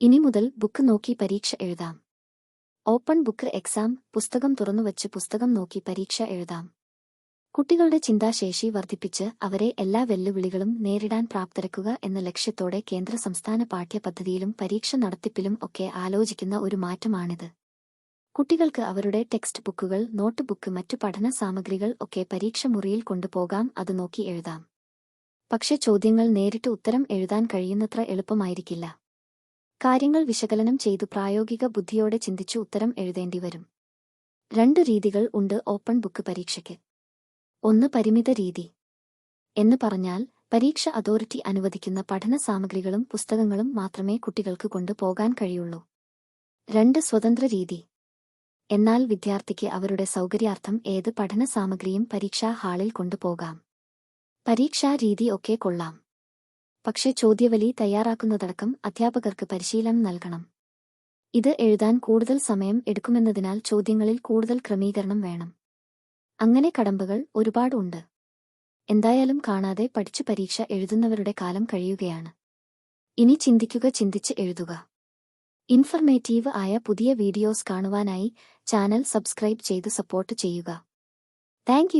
ഇനി മുതൽ ബുക്ക് നോക്കി പരീക്ഷ എഴുതാം. ഓപ്പൺ ബുക്ക് എക്സാം പുസ്തകം തുറന്നുവച്ച് പുസ്തകം നോക്കി പരീക്ഷ എഴുതാം. കുട്ടികളുടെ ചിന്താശേഷി വർദ്ധിപ്പിച്ച് അവരെ എല്ലാ വെല്ലുവിളികളും നേരിടാൻ പ്രാപ്തരക്കുക എന്ന ലക്ഷ്യത്തോടെ കേന്ദ്ര സംസ്ഥാന പാഠ്യപദ്ധതിയിലും പരീക്ഷ നടത്തിപ്പിലും ഒക്കെ ആലോചിക്കുന്ന ഒരു മാറ്റമാണിത്. കുട്ടികൾക്ക് അവരുടെ ടെക്സ്റ്റ് ബുക്കുകൾ നോട്ട് ബുക്ക് മറ്റു പഠന സാമഗ്രികൾ ഒക്കെ പരീക്ഷ മുറിയിൽ കൊണ്ടുപോകാം അത് നോക്കി എഴുതാം. പക്ഷെ ചോദ്യങ്ങൾ നേരിട്ട് ഉത്തരം എഴുതാൻ കഴിയുന്നത്ര എളുപ്പമായിരിക്കില്ല. കാര്യങ്ങൾ വിശകലനം ചെയ്തു പ്രായോഗിക ബുദ്ധിയോടെ ചിന്തിച്ചു ഉത്തരം എഴുതേണ്ടി വരും. രണ്ട് രീതികൾ ഉണ്ട് ഓപ്പൺ ബുക്ക് പരീക്ഷയ്ക്ക്. ഒന്ന് പരിമിത രീതി എന്ന് പറഞ്ഞാൽ പരീക്ഷ അതോറിറ്റി അനുവദിക്കുന്ന പഠന സാമഗ്രികളും പുസ്തകങ്ങളും മാത്രമേ കുട്ടികൾക്ക് കൊണ്ടുപോകാൻ കഴിയുള്ളൂ. രണ്ട് സ്വതന്ത്ര രീതി എന്നാൽ വിദ്യാർത്ഥിക്ക് അവരുടെ സൗകര്യാർത്ഥം ഏത് പഠന സാമഗ്രിയും പരീക്ഷാ ഹാളിൽ കൊണ്ടുപോകാം പരീക്ഷാ രീതി ഒക്കെ കൊള്ളാം. പക്ഷേ ചോദ്യവലി തയ്യാറാക്കുന്നതടക്കം അധ്യാപകർക്ക് പരിശീലനം നൽകണം. ഇത് എഴുതാൻ കൂടുതൽ സമയം എടുക്കുമെന്നതിനാൽ ചോദ്യങ്ങളിൽ കൂടുതൽ ക്രമീകരണം വേണം. അങ്ങനെ കടമ്പകൾ ഒരുപാട് ഉണ്ട്. എന്തായാലും കാണാതെ പഠിച്ചു പരീക്ഷ എഴുതുന്നവരുടെ കാലം കഴിയുകയാണ്. ഇനി ചിന്തിക്കുക ചിന്തിച്ച് എഴുതുക. ഇൻഫർമേറ്റീവ് ആയ പുതിയ വീഡിയോസ് കാണുവാനായി ചാനൽ സബ്സ്ക്രൈബ് ചെയ്ത് സപ്പോർട്ട് ചെയ്യുക. താങ്ക്